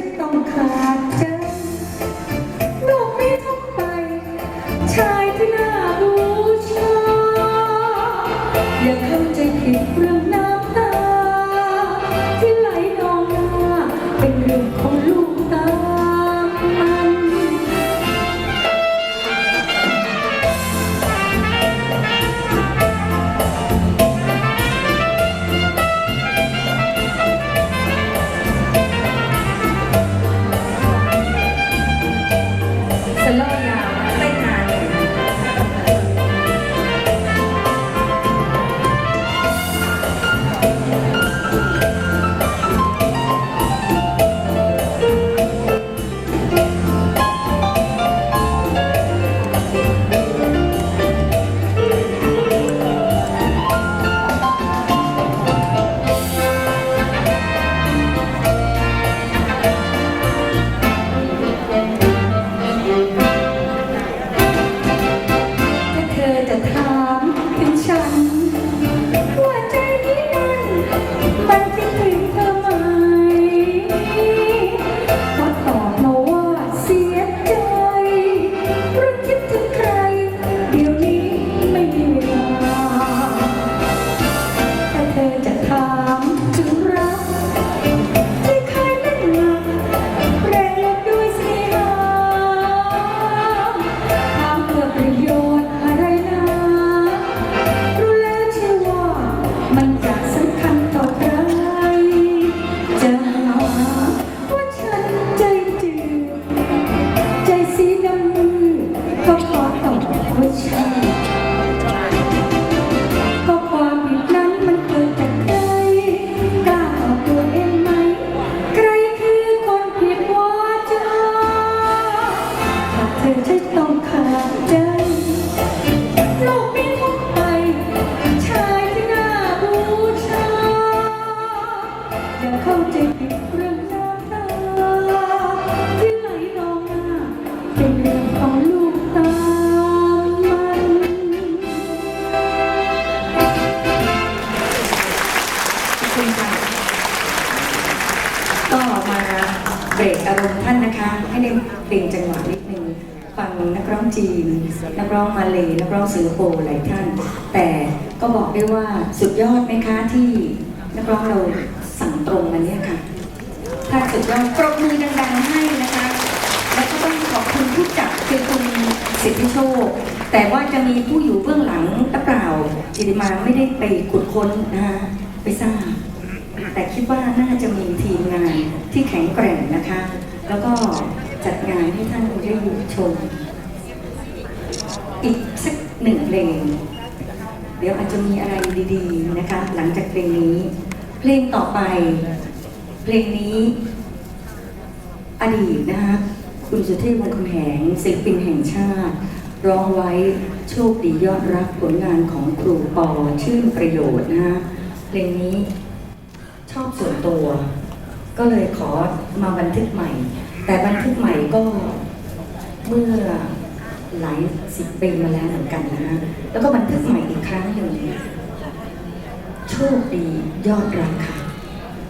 perfect outcome. ถ้าเธอใช้ต้องขาดใจโลกนี้คงไป ชายที่น่าบูชา อย่าเข้าใจผิดเรื่องน้ำตาที่ไหลนองหน้าเป็นเรื่องของลูกตามมัน ขอบคุณค่ะก็มาเบรกอารมณ์ท่านนะคะ ให้ได้เพลงจังหวะนิดนึง ฟังนักร้องจีน นักร้องมาเลยนักร้องสิงคโปร์หลายท่าน แต่ก็บอกได้ว่าสุดยอดไหมคะที่นักร้องเราสั่งตรงมาเนี่ยค่ะ ถ้าสุดยอดปรบมือดังๆให้นะคะ แล้วก็ต้องขอบคุณผู้จัดคือคุณสิทธิโชค แต่ว่าจะมีผู้อยู่เบื้องหลังหรือเปล่าจิติมาไม่ได้ไปขุดค้นนะคะไปทราบแต่คิดว่าน่าจะมีทีมงานที่แข็งแกร่งนะคะ แล้วก็ จัดงานให้ท่านได้ชม อีกสักหนึ่งเพลง เดี๋ยวอาจจะมีอะไรดีๆนะคะ หลังจากเพลงนี้ เพลงต่อไป เพลงนี้อดีตนะคะคุณสุเทพวงศ์คำแหงศิลปินแห่งชาติ ร้องไว้โชคดียอดรักผลงานของครูปอชื่นประโยชน์นะคะเพลงนี้ชอบส่วนตัว ก็เลยขอมาบันทึกใหม่ แต่บันทึกใหม่ก็เมื่อหลายสิบปีมาแล้วเหมือนกันนะคะแล้วก็บันทึกใหม่อีกครั้งหนึ่งโชคดียอดรักค่ะ